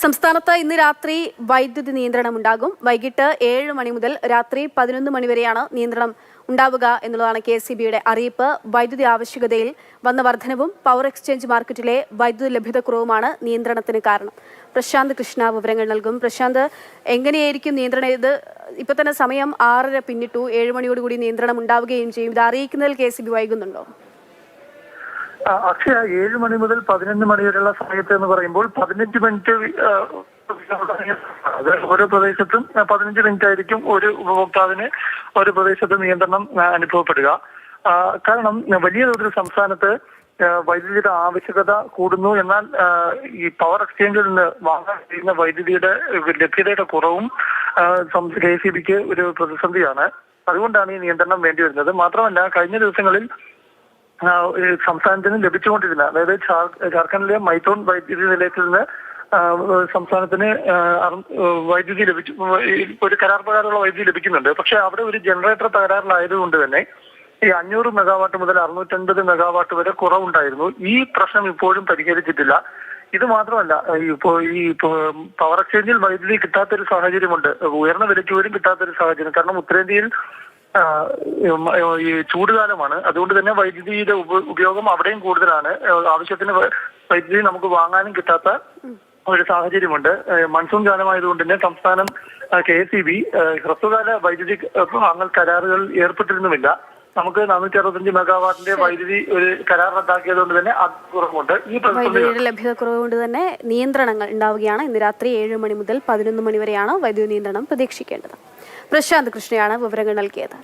സംസ്ഥാനത്ത് ഇന്ന് രാത്രി വൈദ്യുതി നിയന്ത്രണം ഉണ്ടാകും. വൈകിട്ട് ഏഴ് മണി മുതൽ രാത്രി പതിനൊന്ന് മണിവരെയാണ് നിയന്ത്രണം ഉണ്ടാവുക എന്നുള്ളതാണ് കെ സി ബിയുടെ അറിയിപ്പ്. വൈദ്യുതി ആവശ്യകതയിൽ വന്ന വർധനവും പവർ എക്സ്ചേഞ്ച് മാർക്കറ്റിലെ വൈദ്യുതി ലഭ്യതക്കുറവുമാണ് നിയന്ത്രണത്തിന് കാരണം. പ്രശാന്ത് കൃഷ്ണ വിവരങ്ങൾ നൽകും. പ്രശാന്ത് എങ്ങനെയായിരിക്കും നിയന്ത്രണം? ഇത് ഇപ്പൊ തന്നെ സമയം ആറര പിന്നിട്ടു. ഏഴ് മണിയോടുകൂടി നിയന്ത്രണം ഉണ്ടാവുകയും ചെയ്യും. ഇത് അറിയിക്കുന്നതിൽ കെ സി ബി വൈകുന്നുണ്ടോ? അക്ഷയ ഏഴ് മണി മുതൽ പതിനൊന്ന് മണി വരെയുള്ള സമയത്ത് എന്ന് പറയുമ്പോൾ പതിനഞ്ച് മിനിറ്റ് ഓരോ പ്രദേശത്തും പതിനഞ്ച് മിനിറ്റ് ആയിരിക്കും ഒരു ഉപഭോക്താവിന് ഒരു പ്രദേശത്ത് നിയന്ത്രണം അനുഭവപ്പെടുക. കാരണം വലിയ തോതിൽ സംസ്ഥാനത്ത് വൈദ്യുതിയുടെ ആവശ്യകത കൂടുന്നു. എന്നാൽ ഈ പവർ എക്സ്ചേഞ്ചിൽ നിന്ന് വാങ്ങാൻ കഴിയുന്ന വൈദ്യുതിയുടെ ലഭ്യതയുടെ കുറവും കെ സി ബിക്ക് ഒരു പ്രതിസന്ധിയാണ്. അതുകൊണ്ടാണ് ഈ നിയന്ത്രണം വേണ്ടി വരുന്നത് മാത്രമല്ല കഴിഞ്ഞ ദിവസങ്ങളിൽ സംസ്ഥാനത്തിന് ലഭിച്ചുകൊണ്ടിരുന്ന അതായത് ജാർഖണ്ഡിലെ മൈത്തോൺ വൈദ്യുതി നിലയത്തിൽ നിന്ന് സംസ്ഥാനത്തിന് വൈദ്യുതി ലഭിച്ചു ഒരു കരാർ പ്രകാരമുള്ള വൈദ്യുതി ലഭിക്കുന്നുണ്ട്. പക്ഷെ അവിടെ ഒരു ജനറേറ്റർ തകരാറിലായതുകൊണ്ട് തന്നെ ഈ അഞ്ഞൂറ് മെഗാവാട്ട് മുതൽ അറുന്നൂറ്റൻപത് മെഗാവാട്ട് വരെ കുറവുണ്ടായിരുന്നു. ഈ പ്രശ്നം ഇപ്പോഴും പരിഹരിച്ചിട്ടില്ല. ഇത് മാത്രമല്ല ഇപ്പോ ഈ പവർ എക്സ്ചേഞ്ചിൽ വൈദ്യുതി കിട്ടാത്തൊരു സാഹചര്യമുണ്ട്. ഉയർന്ന വിലയ്ക്ക് പോലും കിട്ടാത്തൊരു സാഹചര്യം. കാരണം ഉത്തരേന്ത്യയിൽ ഈ ചൂടുകാലമാണ്. അതുകൊണ്ട് തന്നെ വൈദ്യുതിയുടെ ഉപ- ഉപയോഗം അവിടെയും കൂടുതലാണ്. ആവശ്യത്തിന് വൈദ്യുതി നമുക്ക് വാങ്ങാനും കിട്ടാത്ത ഒരു സാഹചര്യമുണ്ട്. മൺസൂൺ കാലമായതുകൊണ്ട് തന്നെ സംസ്ഥാനം കെ എസ് ഇ ബി ഹ്രസ്വകാല വൈദ്യുതി വാങ്ങൽ കരാറുകൾ ഏർപ്പെട്ടിരുന്നുമില്ല. നമുക്ക് നാനൂറ്റി അറുപത്തഞ്ച് മെഗാവാട്ടിന്റെ വൈദ്യുതി ഒരു കരാർ റദ്ദാക്കിയത് കൊണ്ട് തന്നെ അത് കുറവുണ്ട്. ഈ പ്രതിസന്ധി ലഭ്യത കുറവ് കൊണ്ട് തന്നെ നിയന്ത്രണങ്ങൾ ഉണ്ടാവുകയാണ്. ഇന്ന് രാത്രി ഏഴ് മണി മുതൽ പതിനൊന്ന് മണി വരെയാണ് വൈദ്യുതി നിയന്ത്രണം പ്രതീക്ഷിക്കേണ്ടത്. പ്രശാന്ത് കൃഷ്ണയാണ് വിവരങ്ങൾ നൽകിയത്.